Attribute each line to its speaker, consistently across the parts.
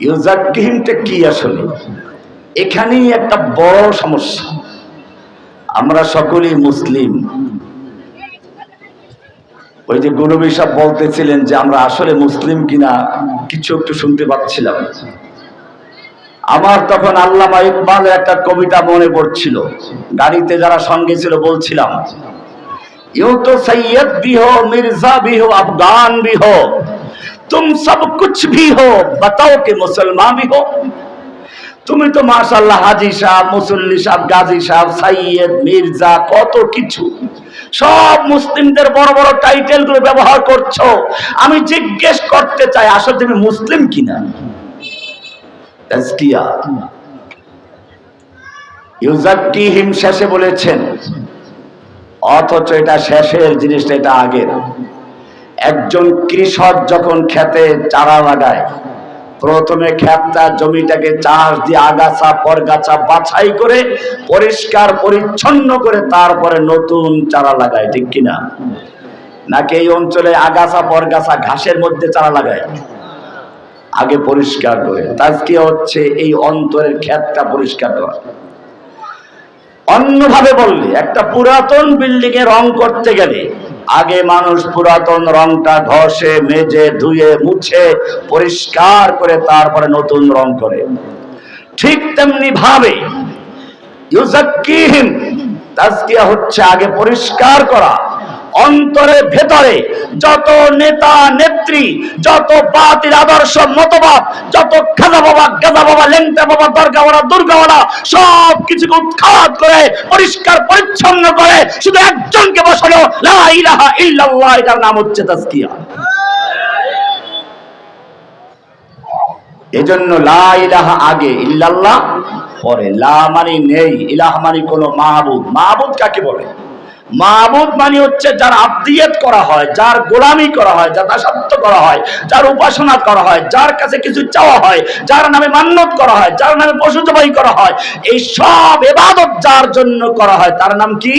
Speaker 1: ইউজাকিহিমটা কি আসলে? এখানেই একটা বড় সমস্যা। আমরা সকলেই মুসলিম। ওই যে গুরুবী সাহেব বলতেছিলেন যে আমরা আসলে মুসলিম কিনা, কিছু একটু শুনতে পাচ্ছিলাম। আমার তখন আল্লামা ইকবালের একটা কবিতা মনে পড়ছিল। গাড়িতে যারা সঙ্গে ছিল বলছিলাম, ইউ তো সৈয়দ বিহ, মির্জা বিহ, আফগান বিহ। तुम सब कुछ भी हो बताओ कि मुसलमान भी हो তুমি তো মাশাল্লাহ হাজি সাহেব মুসল্লি সাহেব গাজী সাহেব সাইয়েদ মির্জা কত কিছু সব মুসলিমদের বড় বড় টাইটেল গুলো ব্যবহার করছো আমি জিজ্ঞেস করতে চাই আসলে তুমি মুসলিম কিনা তাজকিয়া ইউজাক্কিহিম শেষে বলেছেন অথচ এটা শেষের জিনিসটা এটা আগের একজন কৃষক যখন খেতে চারা লাগায়, প্রথমে ক্ষেতটা জমিটাকে চাষ দিয়ে আগাছা, পরগাছা বাছাই করে পরিষ্কার, পরিচ্ছন্ন করে তারপরে নতুন চারা লাগায়, ঠিক কিনা? নাকি এই অঞ্চলে আগাছা, পরগাছা ঘাসের মধ্যে চারা লাগায়? আগে পরিষ্কার করে। তার তাজকে হচ্ছে এই অন্তরের ক্ষেতটা পরিষ্কার করা। অন্যভাবে বললে, একটা পুরাতন বিল্ডিং এ রং করতে গেলে আগে মানুষ পুরাতন রংটা ঘষে মেজে, ধুয়ে, মুছে, পরিষ্কার করে তারপরে নতুন রং করে। ঠিক তেমনি ভাবে ইউজাকিহীন তাজকিয়া হচ্ছে আগে পরিষ্কার করা অন্তরের ভেতরে যত নেতা, নেত্রী, যত বাতিল আদর্শ, মতবাদ, যত খাজা বাবা, গাজা বাবা, লেংটা বাবা দরগাওয়ালা দুর্গাওয়ালা সব কিছুকে উৎখাত করে, পরিষ্কার, পরিচ্ছন্ন করে, শুধু একজনকে বসালো, লা ইলাহা এটার নাম হচ্ছে তাজকিয়া। এজন্য লা ইলাহা আগে ইল্লাল্লাহ, পরে লা মানে নেই, ইলাহ মানে কোনো মাহবুদ। মাহবুদ কাকে বলে? মাহবুদ মানে হচ্ছে যার আব্দিয়ত করা হয়, যার গোলামি করা হয়, যার দাসত্ব করা হয়, যার উপাসনা করা হয়, যার কাছে কিছু চাওয়া হয়, যার নামে মান্যত করা হয়, যার নামে পশু জবাই করা হয়, এই সব এবাদত যার জন্য করা হয়, তার নাম কি?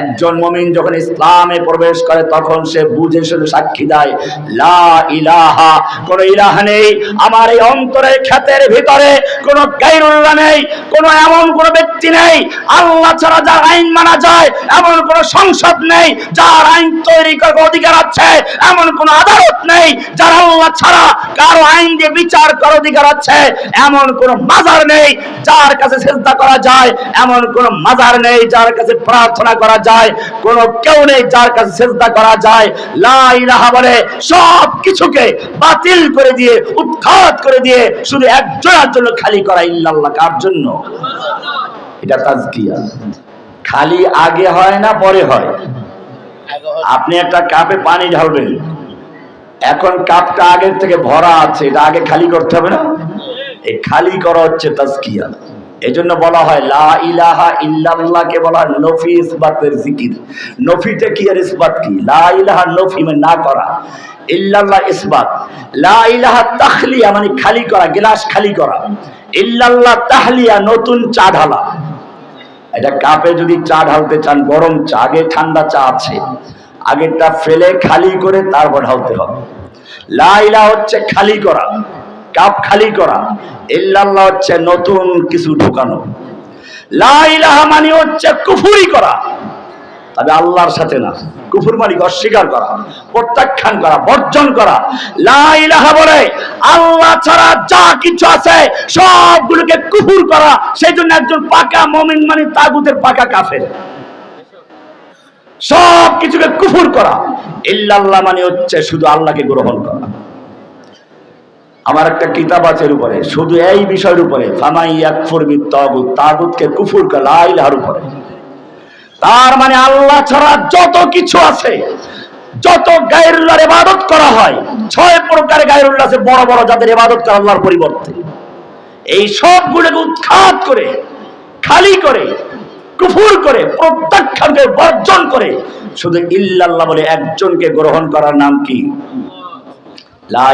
Speaker 1: একজন মমিন যখন ইসলামে প্রবেশ করে, তখন সে বুঝে শুধু সাক্ষী দেয়, লা ইলাহা, কোন ইলাহা নেই। আমার এই অন্তরের ক্ষেতের ভিতরে কোন গাইরুল্লাহ নেই, কোন এমন কোন ব্যক্তি নেই। আল্লাহ ছাড়া যার আইন মানা যায়, এমন কোন সংসদ নেই, যার আইন তৈরি করার অধিকার আছে, এমন কোন আদালত নেই, যার আল্লাহ ছাড়া কারও আইন দিয়ে বিচার করার অধিকার আছে। এমন কোন মাজার নেই, যার কাছে চেষ্টা করা যায়, এমন কোন মাজার নেই, যার কাছে প্রার্থনা করা যায়, কোন কেউ নেই যার কাছে চেষ্টা করা যায়। লা ইলাহা বলে, সব কিছুকে বাতিল করে দিয়ে, উৎখাত করে দিয়ে, শুধু একজনের জন্য খালি করা ইল্লাল্লাহ। কার জন্য? এটা তাজকিয়া। খালি আগে হয় না, পরে হয়? আপনি একটা কাপে পানি ঢালবেন। এখন কাপটা আগের থেকে ভরা আছে, এটা আগে খালি করতে হবে না? এই খালি করা হচ্ছে তাজকিয়া। এই জন্য বলা হয়, লা ইলাহা ইল্লাল্লাহকে বলা হয় নফি ইসবাতের জিকির। নফিতে কি আর ইসবাত কি? লা ইলাহা নফি মানে না করা। ইল্লাল্লাহ ইসবাত। লা ইলাহা তাখলিয়া মানে খালি করা, গ্লাস খালি করা। ইল্লাল্লাহ তাহলিয়া, নতুন চা ঢালা। এটা কাপে যদি চা ঢালতে চান, গরম চা, আগে ঠান্ডা চা আছে। আগেরটা ফেলে খালি করে তারপর ঢালতে হবে। লাইলা হচ্ছে খালি করা। কাপ খালি করা। ইল্লাল্লাহ হচ্ছে নতুন কিছু ঢুকানো। লাইলাহা মানে হচ্ছে কুফুরি করা। তবে আল্লাহর সাথে না। কুফুর মালিক অস্বীকার করা, প্রত্যাখ্যান করা, বর্জন করা। লাইলাহা বলে, আল্লাহ ছাড়া যা কিছু আছে, সবগুলোকে কুফুর করা। সেই জন্য একজন পাকা মমিন মানে তাগুতের পাকা কাফের। সব কিছুকে কুফুর করা। ইল্লাল্লাহ মানে হচ্ছে শুধু আল্লাহকে গ্রহণ করা। আমার একটা কিতাব আছে এর উপরে, শুধু এই বিষয়ের উপরে তাগুতকে কুফুর করা লা উপরে। তার মানে আল্লাহ ছাড়া যত কিছু আছে, যত গায়রুল্লাহর ইবাদত করা হয়, ছয় প্রকার গায়রুল্লাহ আছে, বড় বড় যাদের ইবাদত করে আল্লাহর পরিবর্তে। এই সবগুলোকে উৎখাত করে, খালি করে, কুফুর করে প্রত্যাখ্যান করে বর্জন করে, শুধু ইল্লাল্লাহ বলে একজনকে গ্রহণ করার নাম কি? লা